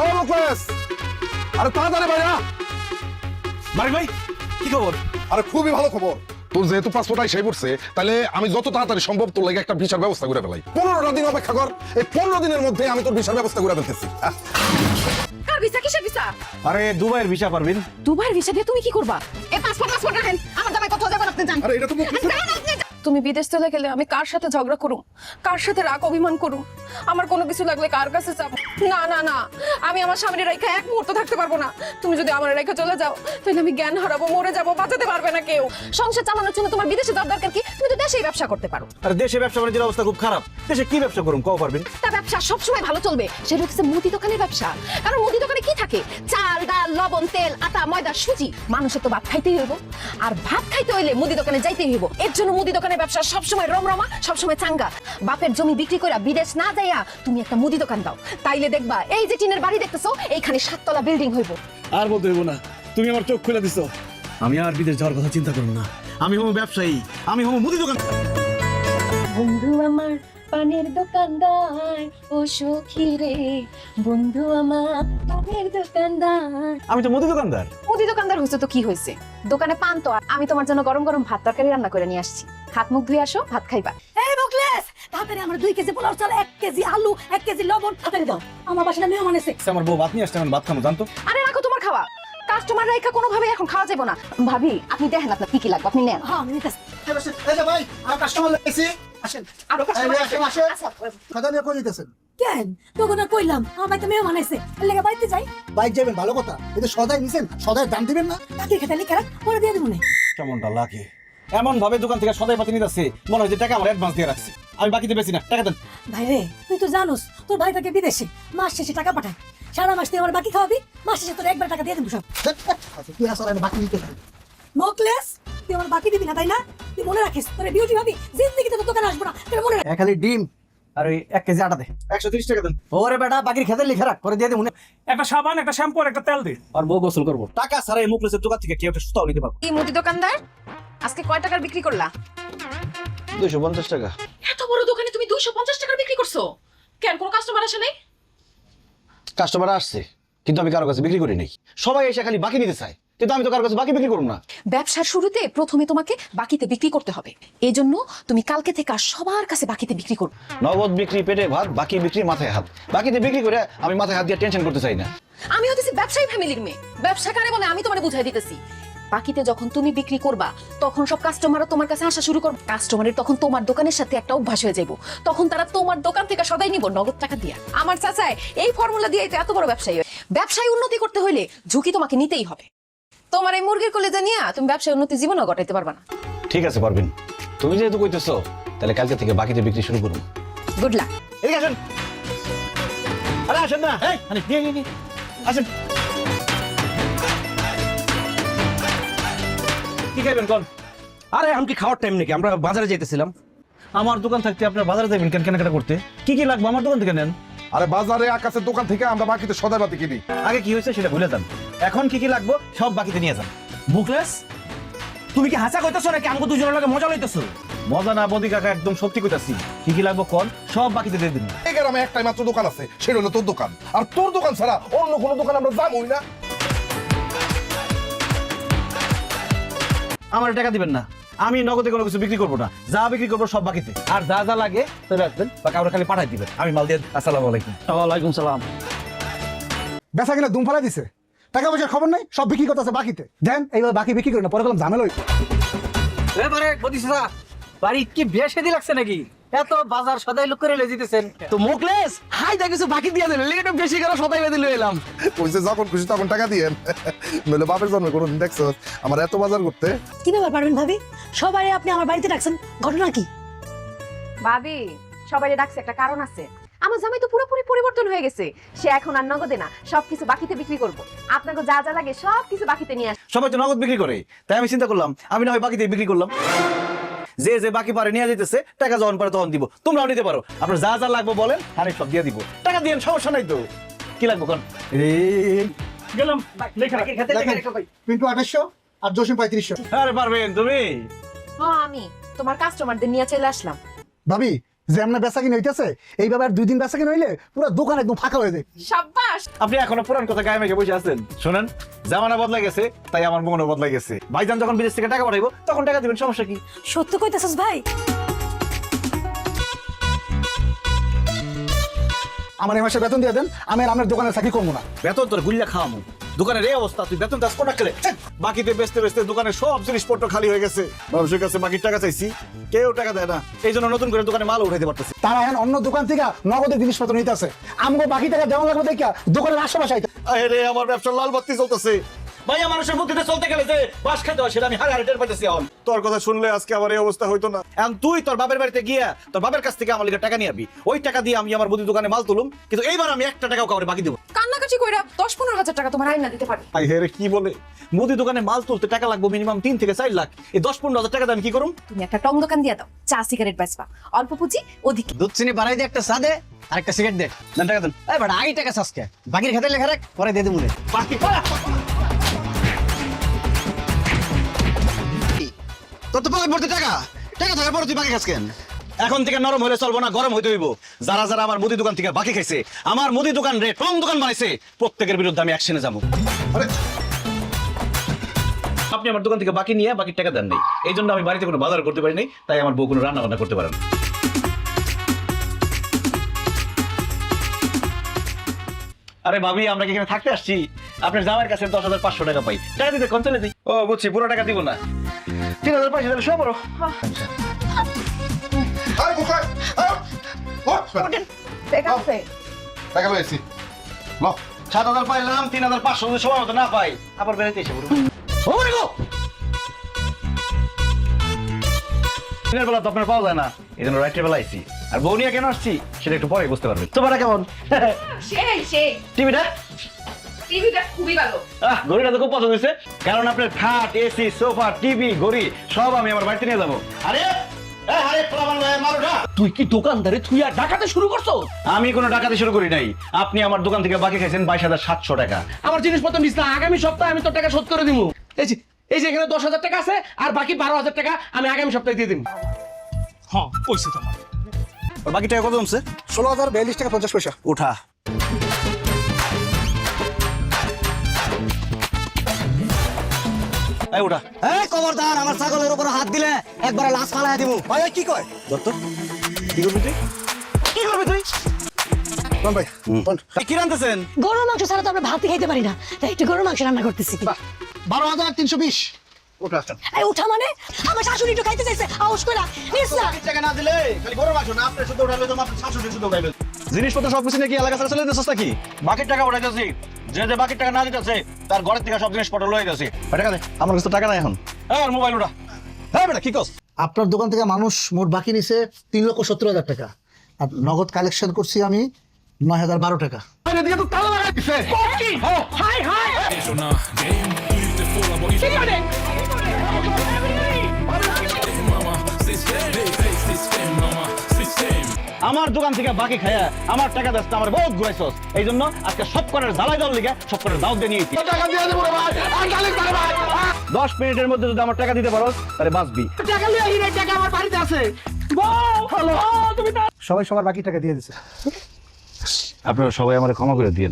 ও মুকেশ আরে তাড়াতাড়ি ভাইয়া মারিক ভাই কি খবর? আরে খুবই ভালো খবর। তোর যেহেতু পাসপোর্ট আইসাই পড়ছে তাহলে আমি যত তাড়াতাড়ি সম্ভব তোর লাগে একটা ভিসার ব্যবস্থা করে ফেলাই। পনেরোটা দিন অপেক্ষা কর এই পনেরো দিনের মধ্যে আমি তোর ভিসার ব্যবস্থা করে ফেলতেছি। কার ভিসা? কিসের ভিসা? আরে দুবাইয়ের ভিসা পারবেন দুবাইয়ের ভিসা দিয়ে তুমি কি করবা? এ পাসপোর্ট পাসপোর্ট রাখেন। আমার জামাই কোথাও যাবেন আপনি যান আরে এটা তো মুকেশ যান আপনি যান। তুমি বিদেশ চলে গেলে আমি কার সাথে ঝগড়া করুম? কার সাথে রাগ অভিমান করুম? আমার কোনো কিছু লাগলে কার কাছে যাব? না না না। আমি আমার স্বামীর রেখা এক মুহূর্ত থাকতে পারব না। তুমি যদি আমার রেখা চলে যাও তাহলে আমি জ্ঞান হারাবো মরে যাব বাঁচাতে পারবে না কেউ। সংসার চালানোর জন্য তোমার বিদেশে যাওয়ার দরকার কি? তুমি তো দেশেই ব্যবসা করতে পারো। আর দেশে ব্যবসা বাণিজ্যের অবস্থা খুব খারাপ। দেশে কি ব্যবসা করুন কও পারবেন তা ব্যবসা সবসময় ভালো চলবে। সেটা হচ্ছে মুদি দোকানের ব্যবসা। কারণ মুদি দোকানে কি থাকে? চাল ডাল লবণ তেল আটা ময়দা সুজি মানুষের তো ভাত খাইতেই হইব। আর ভাত খাইতে হইলে মুদি দোকানে যাইতেই হইব। এর জন্য মুদি দোকানের ব্যবসা সবসময় রমরমা সবসময় চাঙ্গা। বাপের জমি বিক্রি করে বিদেশ না যাইয়া তুমি একটা মুদি দোকান দাও। তাইলে দেখবা এই যে টিনের বাড়ি দেখতেছো এইখানে সাততলা বিল্ডিং হইব। আর বলতে হইব না। তুমি আমার চোখ খুলে দিছো। আমি আর বিদেশ যাওয়ার কথা চিন্তা করুন না। আমি হব ব্যবসায়ী। আমি হব মুদি দোকান বন্ধু আমার পানের দোকানদার ও সখী রে। বন্ধু আমার পানের দোকানদার। আমি তো মুদি দোকানদার। মুদি দোকানদার হয়েছে তো কি হয়েছে দোকানে পান তো আর আমি তোমার জন্য গরম গরম ভাত তরকারি রান্না করে নিয়ে আসছি। হাত মুখ ধুয়ে আসো ভাত খাইবা। এই মুখলেস! তাড়াতাড়ি আমার দুই কেজি পোলাও চাল এক কেজি আলু এক কেজি লবণ তাড়াতাড়ি দাও। আমার বাসায় মেহমান এসে। আমার বউ ভাত নিয়ে আসছে আমি ভাত খাব জানতো? আরে রাখো তোমার খাওয়া। কাস্টমার রেখা কোনোভাবে এখন খাওয়া যাবে না। ভাবি আপনি দেখেন আপনার কি কি লাগবে আপনি নেন। হ্যাঁ আমি নিতেছি। এই যে ভাই আমার কাস্টমার লাগছে আসেন। আরও এই যে, আসেন, আসেন। খাতা নিয়ে করে দিতেছেন কেন? তোকে কইলাম আমার বাড়িতে মেহমান এসে লেগে বাড়িতে যাই। বাইক যাবেন ভালো কথা। এই সদাই নিছেন সদাই দাম দিবেন না। বাকি খেতে লিখে রাখ পরে দিয়ে দেবো না। কেমনটা লাগে? এমন ভাবে দোকান থেকে সদাই পাতি নিতে মনে হয় যে টাকা আমার অ্যাডভান্স দিয়ে রাখছে। আমি বাকিতে বেশি না টাকা দেন। ভাই রে তুই তো জানোস তোর ভাই থাকে বিদেশে মাস শেষে টাকা পাঠায়। সারা মাস তুই আমার বাকি খাওয়াবি মাস শেষে তোর একবার টাকা দিয়ে দেবো সব। আচ্ছা তুই আসলে বাকি মুখলেস তুই আমার বাকি দিবি না তাই না? তুই মনে রাখিস? তোর বিউটি ভাবি? জিন্দিগিতে তোর দোকানে আসব না। তোর মনে রাখ। খালি ডিম আর ওই এক কেজি আটা দে। একশো তিরিশ টাকা দেন। ওরে বেটা বাকির খেতে লিখে রাখ করে দিয়ে দেবো একটা সাবান একটা শ্যাম্পু আর একটা তেল দিন আর বউ গোসল করব। টাকা ছাড়া এই মুখলেসের দোকান থেকে কেউ একটা সুতাও নিতে পারব। কি মুদি দোকানদার আজকে কয় টাকার বিক্রি করলা? দুইশো পঞ্চাশ টাকা। এত বড় দোকানে তুমি দুইশো পঞ্চাশ টাকার বিক্রি করছ? কেন কোনো কাস্টমার আসে নাই? কাস্টমার আসছে কিন্তু আমি কারও কাছে বিক্রি করি নাই। সবাই এসে খালি বাকি নিতে চায়। কিন্তু আমি তো কারও কাছে বাকি বিক্রি করব না। ব্যবসার শুরুতে প্রথমে তোমাকে বাকিতে বিক্রি করতে হবে। এই জন্য তুমি কালকে থেকে আর সবার কাছে বাকিতে বিক্রি করবে। নগদ বিক্রি পেটে ভাত বাকি বিক্রি মাথায় হাত। বাকিতে বিক্রি করে আমি মাথায় হাত দিয়ে টেনশন করতে চাই না। আমি হতেছি ব্যবসায়ী ফ্যামিলির মেয়ে। ব্যবসা কারে বলে আমি তোমারে বুঝাই দিতেছি। বাকিতে যখন তুমি বিক্রি করবা তখন সব কাস্টমারও তোমার কাছে আসা শুরু করবে। কাস্টমারের তখন তোমার দোকানের সাথে একটা অভ্যাস হয়ে যাব তখন তারা তোমার দোকান থেকে সদাই নিব নগদ টাকা দিয়া। আমার চাচায় এই ফর্মুলা দিয়ে এত বড় ব্যবসায়ী। ব্যবসায় উন্নতি করতে হলে ঝুঁকি তোমাকে নিতেই হবে। তোমার এই মুরগির কলেজা নিয়ে তুমি ব্যবসায় উন্নতি জীবনও ঘটাইতে পারবা না। ঠিক আছে পারবেন। তুমি যেহেতু কইতেছো তাহলে কালকে থেকে বাকিতে বিক্রি শুরু করুন। গুড লাক এদিকে আসেন। আরে আসেন না। এই, আরে, নিয়ে, নিয়ে। আসেন। কি খাইবেন কোন? আরে আমি কি খাওয়ার টাইম নাকি? আমরা বাজারে যাইতেছিলাম। আমার দোকান থাকতে আপনার বাজারে যাবেন কেন? কেনাকাটা করতে? কি কি লাগবে আমার দোকান থেকে নেন? আরে বাজারে আকাশের দোকান থেকে আমরা বাকিতে সদাই বাতি কিনি। আগে কি হয়েছে সেটা ভুলে যান। এখন কি কি লাগবে সব বাকিতে নিয়ে যান। বুকলেস তুমি কি হাসা কইতেছো নাকি আমাকে দুজনের লগে মজা লইতেছো? মজা না বদি কাকা একদম সত্যি কইতাছি। কি কি লাগবে কোন? সব বাকিতে দিয়ে দিন। এই গ্রামে একটাই মাত্র দোকান আছে সেটা হলো তোর দোকান। আর তোর দোকান ছাড়া অন্য কোনো দোকান আমরা যাবোই না। আমার টাকা দিবেন না। আমি নগদে কোনো কিছু বিক্রি করব না। যা বিক্রি করব সব বাকিতে। আর যা যা লাগে চলে আসবেন বা কাউরে খালি পাঠাই দিবেন। আমি মাল দিয়ে আসসালামু আলাইকুম। ওয়ালাইকুম সালাম। বেচা কিনা দুম ফেলা দিছে। টাকা পয়সার খবর নাই সব বিক্রি করতেছে বাকিতে। দেন এইবার বাকি বিক্রি করে না পরে গেলাম ঝামেলা এবারে বদিসা বাড়ি কি বিয়ে শাদী লাগছে নাকি? এত বাজার সদাই লোক করে লয়ে যেতেছেন। তো মুকলেস হাই দা কিছু বাকি দিয়ে দিল লেগে বেশি করে সদাই বেঁধে লয়ে এলাম। কইছে যখন খুশি তখন টাকা দিয়েন। নইলে বাপের জন্ম করুন দেখছ আমার এত বাজার করতে। কি ব্যাপার পারবেন ভাবি? সবাই আপনি আমার বাড়িতে ডাকছেন। ঘটনা কি? ভাবি সবাই ডাকছে একটা কারণ আছে। আমার জামাই তো পুরোপুরি পরিবর্তন হয়ে গেছে। সে এখন আর নগদে না সবকিছু বাকিতে বিক্রি করব। আপনাকে যা যা লাগে সবকিছু বাকিতে নিয়ে আসবে সবাই তো নগদ বিক্রি করে। তাই আমি চিন্তা করলাম আমি না হয় বাকিতে বিক্রি করলাম। যে যে বাকি পারে নিয়ে যেতেছে টাকা যখন পারে তখন দিব। তোমরাও নিতে পারো। আপনার যা যা লাগবে বলেন আমি সব দিয়ে দিব। টাকা দিয়ে সমস্যা নাই তো। কি লাগবে কোন? গেলাম। লেখা। দেখেন, পিন্টু আঠাশশো? আর জসিম পঁয়ত্রিশশো আরে পারবেন তুমি? হ্যাঁ আমি। তোমার কাস্টমারদের নিয়ে চলে আসলাম। ভাবি যে এমন বেচা কিনে হইতেছে এইভাবে আর দুই দিন বেচা কিনে হইলে পুরো দোকান একদম ফাঁকা হয়ে যায়। সাব্বাস! আপনি এখনও পুরান কথা গায়ে মেখে বসে আছেন। শোনেন জামানা বদলা গেছে তাই আমার মনও বদলা গেছে। ভাইজান যখন বিদেশ থেকে টাকা পাঠাইবো তখন টাকা দিবেন সমস্যা কি? সত্য কইতেছিস ভাই। আমার এই মাসে বেতন দিয়ে দেন আমি আর আপনার দোকানে চাকরি করব না। বেতন তোর গুল্লা খাওয়ামু। দোকানের এই অবস্থা তুই বেতন দাস কোটা খেলে? বাকিতে বেচতে বেচতে দোকানের সব জিনিসপত্র খালি হয়ে গেছে। মানুষের কাছে বাকির টাকা চাইছি কেউ টাকা দেয় না। এই জন্য নতুন করে দোকানে মাল উঠাইতে পারতেছে। তারা এখন অন্য দোকান থেকে নগদের জিনিসপত্র নিতে আছে আমাকে বাকি টাকা দেওয়া লাগবে দেখা দোকানের আশেপাশে আরে আমার ব্যবসা লাল বাতি চলতেছে। ভাইয়া মানুষের বুদ্ধিতে চলতে গেলে যে বাস খেতে হয় সেটা আমি হারে হারে টের পাইতেছি এখন। তোর কথা শুনলে আজকে আমার এই অবস্থা হইতো না। এখন তুই তোর বাপের বাড়িতে গিয়া তোর বাপের কাছ থেকে আমার লিগে টাকা নিয়ে আবি ওই টাকা দিয়ে আমি আমার বুদ্ধি দোকানে মাল তুলুম কিন্তু এইবার আমি একটা টাকাও কাউরে বাকি দেবো কান্নাকাটি কইরা দশ পনেরো হাজার টাকা তোমার আইনা দিতে পারি। আই হেরে কি বলে? মুদি দোকানে মাল তুলতে টাকা লাগবে মিনিমাম তিন থেকে চার লাখ। এই দশ পনেরো হাজার টাকা দিয়ে আমি কি করুম? তুমি একটা টং দোকান দিয়ে দাও চা সিগারেট বেচবা অল্প পুঁজি অধিক। দুধ চিনি বাড়াই দিয়ে একটা চা দে আর একটা সিগারেট দে। দেন টাকা দেন। এই বেটা আগে টাকা চাষকে বাকির খাতে লেখা রাখ, পরে দিয়ে দেবো বাকি তোর তো পকেট ভর্তি টাকা। টাকা থাকার পরে তুই বাকি খাস কেন? এখন থেকে নরম হলে চলবো না, গরম হইতে হইব। যারা যারা আমার মুদি দোকান থেকে বাকি খাইছে, আমার মুদি দোকান রে টং দোকান বানাইছে, প্রত্যেকের বিরুদ্ধে আমি অ্যাকশনে যাব। আরে। আপনি আমার দোকান থেকে বাকি নিয়ে বাকি টাকা দেন নাই। এই জন্য আমি বাড়িতে কোনো বাজার করতে পারি নাই, তাই আমার বউ কোনো রান্না বান্না করতে পারে না। আরে ভাবি আমরা কি এখানে থাকতে আসছি? আপনার জামাইয়ের কাছে দশ হাজার পাঁচশো টাকা পাই। টাকা দিতে কোন চলে দিই ও বুঝছি পুরো টাকা দিব না। তিন হাজার পাঁচশো সব আছে। টাকা লইছি সাত হাজার পাইলাম তিন হাজার পাঁচশো সময় মতো না পাই আবার বেড়াইতে এসে! দিনের বেলা তো আপনার পাওয়া যায় না এই জন্য রাত্রে বেলা আইসি আর বউ নিয়ে কেন আসছি সেটা একটু পরে বুঝতে পারবে। তোমার কেমন? সেই সেই। টিভিটা? টিভিটা খুবই ভালো। আহ ঘড়িটা তো খুব পছন্দ হয়েছে। কারণ আপনার খাট এসি সোফা টিভি ঘড়ি সব আমি আমার বাড়িতে নিয়ে যাব। আরে। তুই কি দোকানদারে তুই আর ডাকাতে শুরু করছ? আমি কোনো ডাকাতি শুরু করি নাই। আপনি আমার দোকান থেকে বাকি খাইছেন বাইশ হাজার সাতশো টাকা। আমার জিনিসপত্র নিস না আগামী সপ্তাহে আমি তোর টাকা শোধ করে দিব এই যে এখানে দশ হাজার টাকা আছে আর বাকি বারো হাজার টাকা আমি আগামী সপ্তাহে দিয়ে দিব হ্যাঁ পয়সা তোমার। আর বাকি টাকা কত জমছে? ষোলো হাজার বিয়াল্লিশ টাকা পঞ্চাশ পয়সা। উঠা। এই উঠা। এই খবরদার আমার ছাগলের উপর হাত দিলে একবারে লাশ ফালাই দিব। ভাই কি কয়? দত্ত কি করবি তুই? কি করবি তুই? ভাই? কি রান্তেছেন গরুর মাংস ছাড়া তো আমরা ভাতই খাইতে পারি না। তাই একটু গরুর মাংস রান্না করতেছি। বারো হাজার তিনশো বিশ। এই মানে? আমার শাশুড়ি একটু খাইতে চাইছে আউস করে নিস না। টাকা না দিলে খালি বড় মাছ না আপনি শুধু উঠাইলে তো আপনার শাশুড়ি শুধু উঠাইলে জিনিসপত্র সব নাকি এলাকা ছাড়া চলে যেতেছিস নাকি? বাকির টাকা উঠাইতেছি। যে যে বাকির টাকা না দিতেছে তার ঘরের থেকে সব জিনিসপত্র লয়ে গেছে। টাকা দে আমার কাছে টাকা নাই এখন। হ্যাঁ মোবাইল উঠা। হ্যাঁ বেটা কি কস আপনার দোকান থেকে মানুষ মোট বাকি নিছে তিন লক্ষ সত্তর হাজার টাকা। আর নগদ কালেকশন করছি আমি নয় হাজার বারো টাকা। এদিকে তো তালা লাগাই দিছে হাই হাই। কি করে? আমার দোকান থেকে বাকি খায়া আমার টাকা দাস আমার বহুত ঘুরাইছস। এই জন্য আজকে সব করার জ্বালাই দল লিগে সব করার দাও দিয়ে নিয়েছি! দশ মিনিটের মধ্যে যদি আমার টাকা দিতে পারো তাহলে বাঁচবি। সবাই সবার বাকি টাকা দিয়ে দিছে। আপনারা সবাই আমার ক্ষমা করে দিন